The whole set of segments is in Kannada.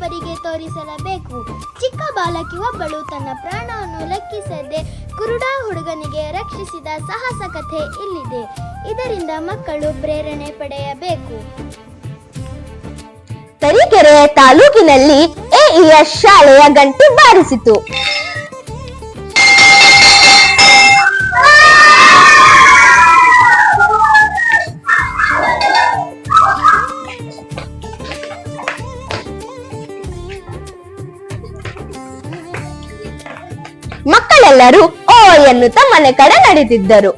ಇನ್ನೊಬ್ಬರಿಗೆ ತೋರಿಸಲಬೇಕು. ಚಿಕ್ಕ ಬಾಲಕಿ ಒಬ್ಬಳು ತನ್ನ ಪ್ರಾಣವನ್ನು ಲೆಕ್ಕಿಸದೆ ಕುರುಡ ಹುಡುಗನಿಗೆ ರಕ್ಷಿಸಿದ ಸಾಹಸ ಕಥೆ ಇಲ್ಲಿದೆ. ಇದರಿಂದ ಮಕ್ಕಳು ಪ್ರೇರಣೆ ಪಡೆಯಬೇಕು. ತರೀಕೆರೆ ತಾಲೂಕಿನಲ್ಲಿ ಎಇಎಸ್ ಶಾಲೆಯ ಗಂಟೆ ಬಾರಿಸಿತು. ಮಕ್ಕಳೆಲ್ಲರೂ ಓ ಎನ್ನುತ್ತಾ ಮನೆ ಕಡೆ ನಡೆದಿದ್ದರು.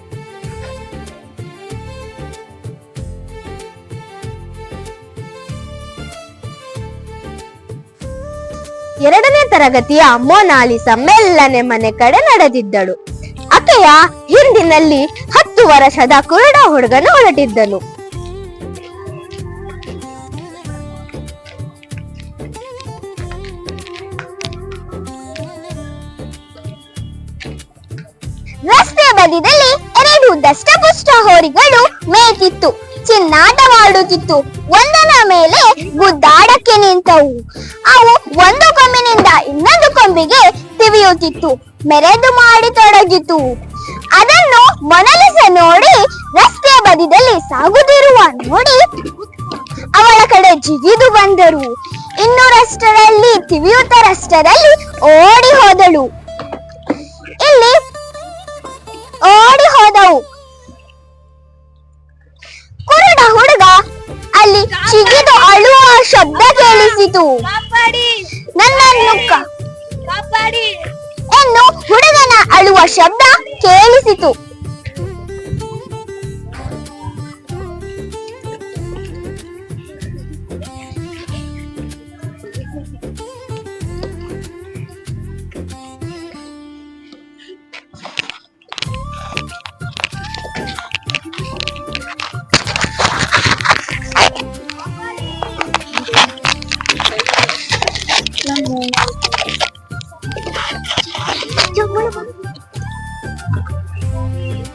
ಎರಡನೇ ತರಗತಿಯ ಮೋನಾಲಿಸ ಮೆಲ್ಲನೆ ಮನೆ ಕಡೆ ನಡೆದಿದ್ದಳು. ಆಕೆಯ ಹಿಂದಿನಲ್ಲಿ ಹತ್ತು ವರ್ಷದ ಕುರುಡ ಹುಡುಗನು ಹೊರಟಿದ್ದನು. ಬದಿಯಲ್ಲಿ ಎರಡು ದಷ್ಟಪುಷ್ಟ ಹೋರಿಗಳು ಮೇಯ್ತಿತ್ತು. ಚಿನ್ನಾಟವಾಡುತ್ತಿತ್ತು. ಒಂದನ ಮೇಲೆ ಗುದ್ದಾಡಕ್ಕೆ ನಿಂತವು. ಅವು ಒಂದು ಕೊಂಬಿನಿಂದ ಇನ್ನೊಂದು ಕೊಂಬಿಗೆ ತಿವಿಯುತ್ತಿತ್ತು. ಮೆರೆದು ಮಾಡಿ ತೊಡಗಿತು. ಅದನ್ನು ಮೊನಲಿಸ ನೋಡಿ ರಸ್ತೆ ಬದಿಯಲ್ಲಿ ಸಾಗುತ್ತಿರುವ ನೋಡಿ ಅವಳ ಕಡೆ ಜಿಗಿದು ಬಂದರು. ಇನ್ನೂರಷ್ಟರಲ್ಲಿ ತಿವಿಯುತ್ತರಷ್ಟರಲ್ಲಿ ಓಡಿ ಹೋದಳು. ಇಲ್ಲಿ ಓಡಿ ಹೋದವು ಕುರುಡ ಹುಡುಗ ಅಲ್ಲಿ ಚಿಗಿದು ಅಳುವ ಶಬ್ದ ಕೇಳಿಸಿತು. ನನ್ನನ್ನು ಎಂದು ಹುಡುಗನ ಅಳುವ ಶಬ್ದ ಕೇಳಿಸಿತು.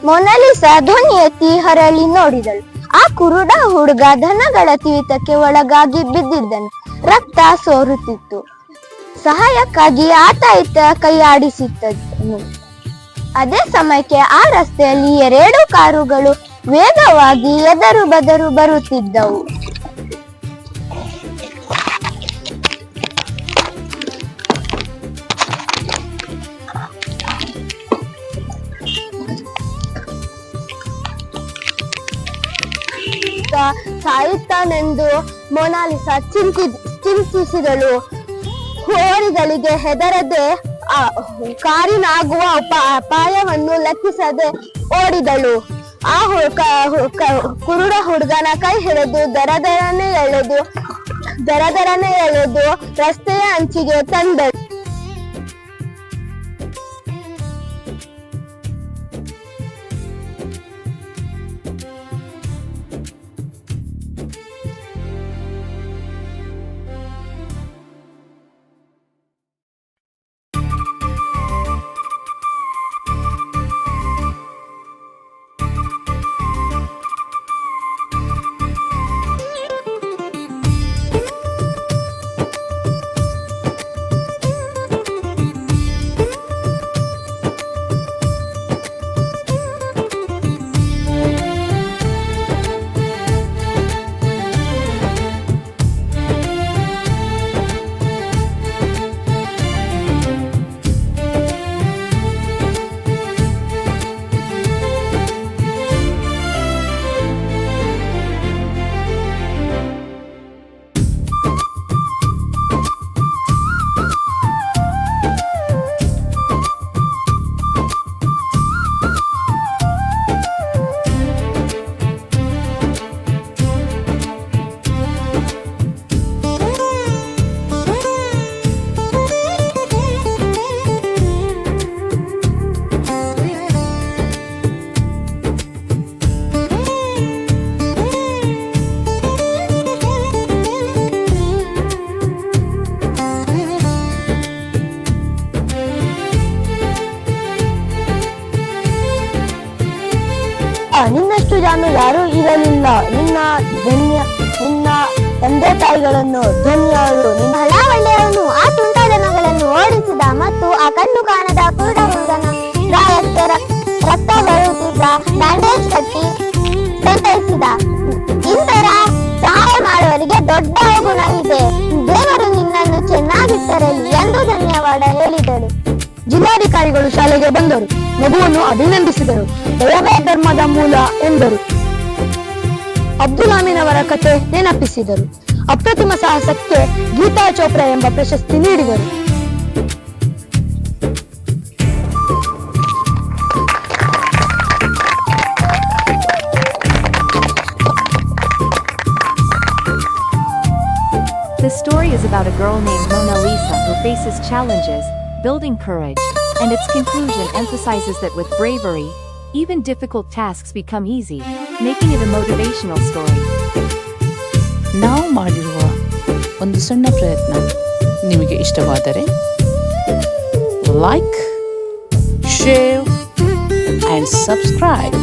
ಮೊನಾಲಿಸ ಧ್ವನಿ ಎತ್ತಿ ಹರಳಿ ನೋಡಿದಳು. ಆ ಕುರುಡ ಹುಡುಗ ಧನಗಳ ತೀತಕ್ಕೆ ಒಳಗಾಗಿ ಬಿದ್ದಿದ್ದನು. ರಕ್ತ ಸೋರುತ್ತಿತ್ತು. ಸಹಾಯಕ್ಕಾಗಿ ಆತ ಇತ್ತ ಕೈಯಾಡಿಸಿದ್ದನು. ಅದೇ ಸಮಯಕ್ಕೆ ಆ ರಸ್ತೆಯಲ್ಲಿ ಎರಡು ಕಾರುಗಳು ವೇಗವಾಗಿ ಎದರು ಬದರು ಬರುತ್ತಿದ್ದವು. ಸಾಯುತ್ತಾನೆಂದು ಮೊನಾಲಿಸ ಚಿಂತಿ ಚಿಂತಿಸಿದಳು. ಹೋರಿಗಳಿಗೆ ಹೆದರದೆ, ಆ, ಕಾರಿನಾಗುವ ಅಪ- ಅಪಾಯವನ್ನು ಲೆಕ್ಕಿಸದೆ ಓಡಿದಳು. ಆ ಕುರುಡ ಹುಡುಗನ ಕೈ ಹಿಡಿದು ದರದರನೆ ಎಳೆದು ದರದರನೆ ಎಳೆದು ರಸ್ತೆಯ ಅಂಚಿಗೆ ತಂದಳು. ಆ, ಯಾರು ಇರಲಿಲ್ಲ ನಿನ್ನ ಧನ್ಯ ನಿನ್ನ ತಂದೆ ತಾಯಿಗಳನ್ನು ಧ್ವನಿಯವರು ಬಹಳ ಒಳ್ಳೆಯವನು ಆ ತುಂಟ ಜನಗಳನ್ನು ಓಡಿಸಿದ ಮತ್ತು ಆ ಕಣ್ಣು ಕಾಣದ ರಕ್- ರಕ್ತ ಬರುತ್ತಿದ್ದ ಬ್ಯಾಂಡೇಜ್ ಕಟ್ಟಿ ಜಿಲ್ಲಾಧಿಕಾರಿಗಳು ಶಾಲೆಗೆ ಬಂದರು. ಮಗುವನ್ನು ಅಭಿನಂದಿಸಿದರು. ದಯವೇ ಧರ್ಮದ ಮೂಲ ಎಂದರು. ಅಬ್ದುಲ್ ಅಮೀನ್ ಅವರ ಕತೆ ನೆನಪಿಸಿದರು. ಅಪ್ರತಿಮ ಸಾಹಸಕ್ಕೆ ಗೀತಾ ಚೋಪ್ರಾ ಎಂಬ ಪ್ರಶಸ್ತಿ ನೀಡಿದರು. The story is about a girl named Mona Lisa who faces challenges, building courage, and its conclusion emphasizes that with bravery, even difficult tasks become easy, making it a motivational story. ನಾವು ಮಾಡಿರುವ ಒಂದು ಸಣ್ಣ ಪ್ರಯತ್ನ ನಿಮಗೆ ಇಷ್ಟವಾದರೆ ಲೈಕ್ ಶೇರ್ ಆ್ಯಂಡ್ ಸಬ್ಸ್ಕ್ರೈಬ್